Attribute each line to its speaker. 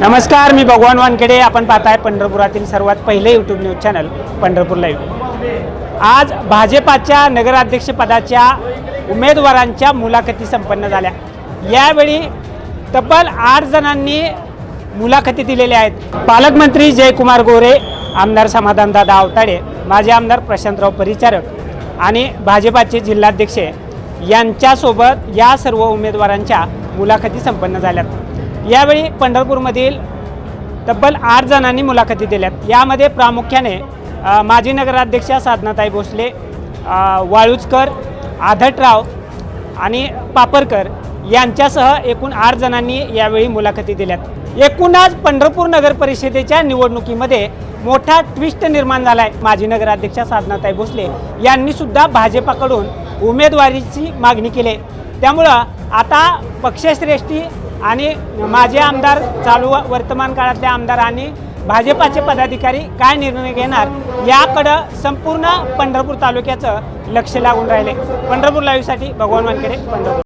Speaker 1: नमस्कार मी भगवान वानखेडे. आपण पाहताय पंढरपुरातील सर्वात पहिले YouTube news channel Pandharpur live आज भाजपाच्या नगराध्यक्षपदाच्या उमेदवारांच्या मुलाखती संपन्न झाल्या. यावेळी तब्बल आठ जणांनी मुलाखती दिलेल्या आहेत. पालकमंत्री जयकुमार गोरे आमदार समाधानदादा आवताडे माजी आमदार प्रशांतराव परिचारक आणि भाजपाचे जिल्हाध्यक्ष यांच्यासोबत या सर्व उमेदवारांच्या मुलाखती संपन्न झाल्यात. यावेळी पंढरपूरमधील तब्बल आठ जणांनी मुलाखती दिल्यात. यामध्ये प्रामुख्याने माजी नगराध्यक्षा साधनाताई भोसले वाळूजकर वाळुजकर आधटराव आणि पापरकर यांच्यासह एकूण आठ जणांनी यावेळी मुलाखती दिल्यात. एकूणच पंढरपूर नगर परिषदेच्या निवडणुकीमध्ये मोठा ट्विस्ट निर्माण झाला आहे माजी नगराध्यक्षा साधनाताई भोसले यांनी सुद्धा भाजपाकडून उमेदवारीची मागणी केली. त्यामुळं आता पक्षश्रेष्ठी आणि माझे आमदार चालू वर्तमान काळातले आमदार आणि भाजपाचे पदाधिकारी काय निर्णय घेणार याकडं संपूर्ण पंढरपूर तालुक्याचं लक्ष लागून राहिले. पंढरपूर लाईव्हसाठी भगवान वानखेडे पंढरपूर.